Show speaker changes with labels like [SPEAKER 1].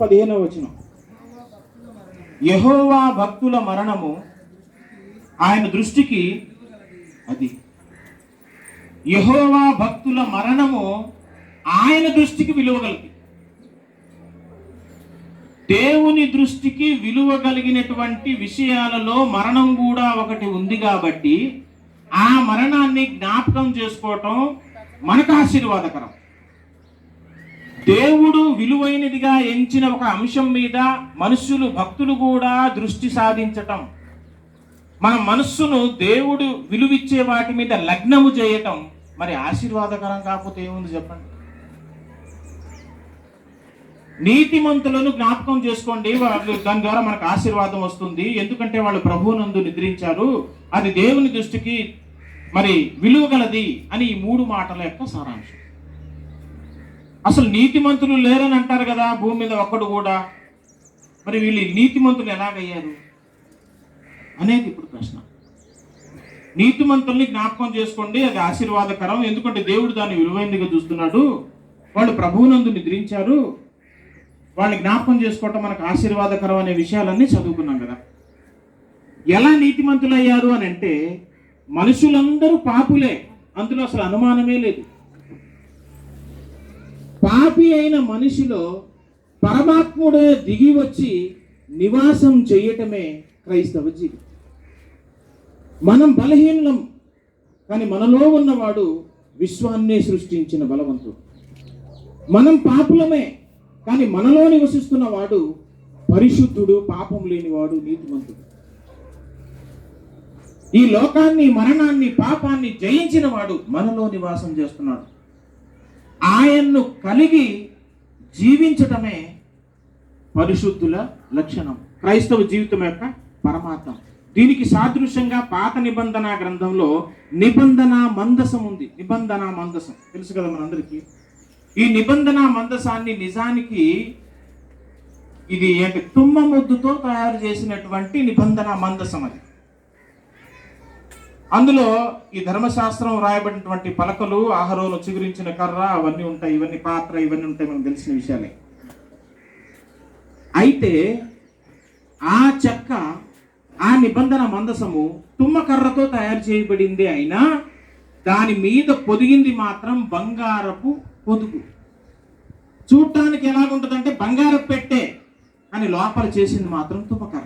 [SPEAKER 1] పదిహేనవ వచనం. యహోవా భక్తుల మరణము ఆయన దృష్టికి అది. యహోవా భక్తుల మరణము ఆయన దృష్టికి విలువ కలిగి దేవుని దృష్టికి విలువ కలిగినటువంటి విషయాలలో మరణం కూడా ఒకటి ఉంది కాబట్టి ఆ మరణాన్ని జ్ఞాపకం చేసుకోవటం మనకు ఆశీర్వాదకరం. దేవుడు విలువైనదిగా ఎంచిన ఒక అంశం మీద మనుషులు భక్తులు కూడా దృష్టి సాధించటం. మన మనస్సును దేవుడు విలువిచ్చే వాటి మీద లగ్నము చేయటం మరి ఆశీర్వాదకరం కాకపోతే ఏముంది చెప్పండి? నీతిమంతులను జ్ఞాపకం చేసుకోండి. వాళ్ళు దాని ద్వారా మనకు ఆశీర్వాదం వస్తుంది. ఎందుకంటే వాళ్ళు ప్రభువునందు నిద్రించారు. అది దేవుని దృష్టికి మరి విలువ గలది అని ఈ మూడు మాటల యొక్క సారాంశం. అసలు నీతిమంతులు లేరని అంటారు కదా భూమి మీద ఒక్కడు కూడా. మరి వీళ్ళు నీతిమంతులు ఎలాగయ్యారు? అనేది ఇప్పుడు ప్రశ్న. నీతిమంతుల్ని జ్ఞాపకం చేసుకోండి అది ఆశీర్వాదకరం. ఎందుకంటే దేవుడు దాన్ని విలువైందిగా చూస్తున్నాడు. వాళ్ళు ప్రభువునందు నిద్రించారు. వాళ్ళని జ్ఞాపకం చేసుకోవటం మనకు ఆశీర్వాదకరం అనే విషయాలన్నీ చదువుకున్నాం కదా. ఎలా నీతిమంతులయ్యారు అని అంటే మనుషులందరూ పాపులే. అందులో అసలు అనుమానమే లేదు. పాపి అయిన మనిషిలో పరమాత్ముడే దిగి వచ్చి నివాసం చేయటమే క్రైస్తవ జీవితం. మనం బలహీనం కానీ మనలో ఉన్నవాడు విశ్వాన్నే సృష్టించిన బలవంతుడు. మనం పాపులమే కానీ మనలో నివసిస్తున్న వాడు పరిశుద్ధుడు పాపం లేనివాడు నీతిమంతుడు. ఈ లోకాన్ని మరణాన్ని పాపాన్ని జయించిన వాడు మనలో నివాసం చేస్తున్నాడు. ఆయన్ను కలిగి జీవించటమే పరిశుద్ధుల లక్షణం. క్రైస్తవ జీవితం యొక్క పరమార్థం. దీనికి సాదృశ్యంగా పాత నిబంధన గ్రంథంలో నిబంధన మందసం ఉంది. నిబంధన మందసం. తెలుసు కదా మనందరికీ? ఈ నిబంధన మందసాన్ని నిజానికి ఇది ఏంటి? తుమ్మ ముద్దుతో తయారు చేసినటువంటి నిబంధన మందసం అది. అందులో ఈ ధర్మశాస్త్రం రాయబడినటువంటి పలకలు ఆహారంలో చిగురించిన కర్ర అవన్నీ ఉంటాయి. ఇవన్నీ పాత్ర ఇవన్నీ ఉంటాయి మనకు తెలిసిన విషయాలే. అయితే ఆ చెక్క ఆ నిబంధన మందసము తుమ్మ కర్రతో తయారు చేయబడింది అయినా దాని మీద పొదిగింది మాత్రం బంగారపు పొదుగు చూడటానికి ఎలాగుంటుందంటే బంగారపు పెట్టే కానీ లోపల చేసింది మాత్రం తుమ్మకర్ర